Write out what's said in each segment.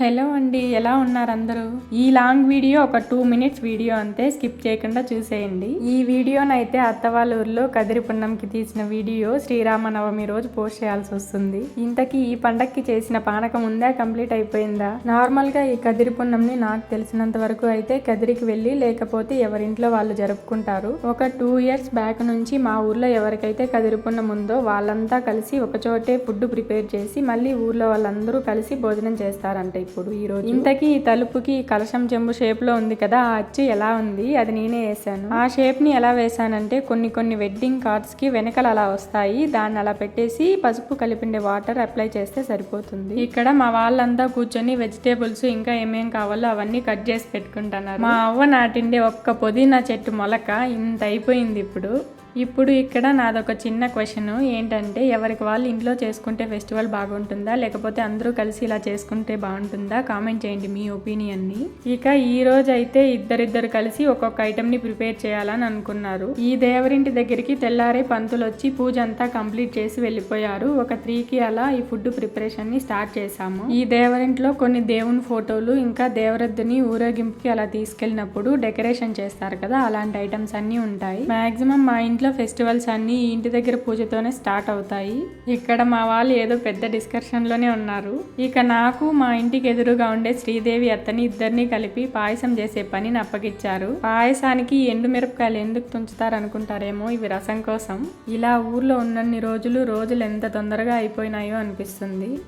Hello అండి ఎలా ఉన్నారు అందరూ? ఈ లాంగ్ వీడియో ఒక టూ మినిట్స్ వీడియో అంతే స్కిప్ చేయకుండా చూసేయండి. ఈ వీడియోనైతే అత్త వాళ్ళ ఊర్లో కదిరి పున్నంకి తీసిన వీడియో శ్రీరామనవమి రోజు పోస్ట్ చేయాల్సి వస్తుంది. ఇంతకీ ఈ పండక్కి చేసిన పానకం ఉందా కంప్లీట్ అయిపోయిందా? నార్మల్గా ఈ కదిరి పున్నంని నాకు తెలిసినంత వరకు అయితే కదిరికి వెళ్ళి లేకపోతే ఎవరింట్లో వాళ్ళు జరుపుకుంటారు. ఒక టూ ఇయర్స్ బ్యాక్ నుంచి మా ఊర్లో ఎవరికైతే కదిరి పున్నం ఉందో వాళ్ళంతా కలిసి ఒక చోటే ఫుడ్ ప్రిపేర్ చేసి మళ్ళీ ఊర్లో వాళ్ళందరూ కలిసి భోజనం చేస్తారంట ఇప్పుడు ఈరోజు ఇంతకీ ఈ తలుపుకి కలశం చెంబు షేప్లో ఉంది కదా ఆ అచ్చు ఎలా ఉంది? అది నేనే వేసాను ఆ షేప్ని ఎలా వేసానంటే కొన్ని కొన్ని వెడ్డింగ్ కార్డ్స్కి వెనకల అలా వస్తాయి. దాన్ని అలా పెట్టేసి పసుపు కలిపిండే వాటర్ అప్లై చేస్తే సరిపోతుంది. ఇక్కడ మా వాళ్ళంతా కూర్చొని వెజిటేబుల్స్ ఇంకా ఏమేం కావాలో అవన్నీ కట్ చేసి పెట్టుకుంటున్నారు. మా అవ్వ నాటిండే ఒక్క పుదీనా చెట్టు మొలక ఇంత అయిపోయింది ఇప్పుడు. ఇప్పుడు ఇక్కడ నాదొక చిన్న క్వశ్చన్. ఏంటంటే ఎవరికి వాళ్ళు ఇంట్లో చేసుకుంటే ఫెస్టివల్ బాగుంటుందా? లేకపోతే అందరూ కలిసి ఇలా చేసుకుంటే బాగుంటుందా? కామెంట్ చేయండి మీ ఒపీనియన్ని ఇక ఈ రోజు అయితే ఇద్దరిద్దరు కలిసి ఒక్కొక్క ఐటెంని ప్రిపేర్ చేయాలని అనుకున్నారు. ఈ దేవరింటి దగ్గరికి తెల్లారే పంతులు వచ్చి పూజ అంతా కంప్లీట్ చేసి వెళ్ళిపోయారు. ఒక త్రీకి అలా ఈ ఫుడ్ ప్రిపరేషన్ని స్టార్ట్ చేశాము. ఈ దేవరింట్లో కొన్ని దేవుని ఫోటోలు ఇంకా దేవరద్దుని ఊరేగింపుకి అలా తీసుకెళ్ళినప్పుడు డెకరేషన్ చేస్తారు కదా అలాంటి ఐటమ్స్ అన్ని ఉంటాయి. మాక్సిమం మా ఇంట్లో ఫెస్టివల్స్ అన్ని ఇంటి దగ్గర పూజతోనే స్టార్ట్ అవుతాయి. ఇక్కడ మా వాళ్ళు ఏదో పెద్ద డిస్కషన్లోనే ఉన్నారు. ఇక నాకు మా ఇంటికి ఎదురుగా ఉండే శ్రీదేవి అత్తని ఇద్దరిని కలిపి పాయసం చేసే పనిని అప్పగిచ్చారు. పాయసానికి ఎండు మిరపకాయలు ఎందుకు తుంచుతారు అనుకుంటారేమో ఇవి రసం కోసం. ఇలా ఊర్లో ఉన్నన్ని రోజులు రోజులు ఎంత తొందరగా అయిపోయినాయో అనిపిస్తుంది.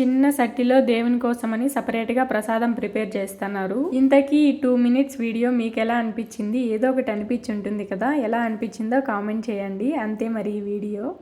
చిన్న సట్టిలో దేవుని కోసమని సపరేట్గా ప్రసాదం ప్రిపేర్ చేస్తున్నారు. ఇంతకీ ఈ టూ మినిట్స్ వీడియో మీకు ఎలా అనిపించింది? ఏదో ఒకటి అనిపించి ఉంటుంది కదా? ఎలా అనిపించిందో కామెంట్ చేయండి. అంతే మరి ఈ వీడియో.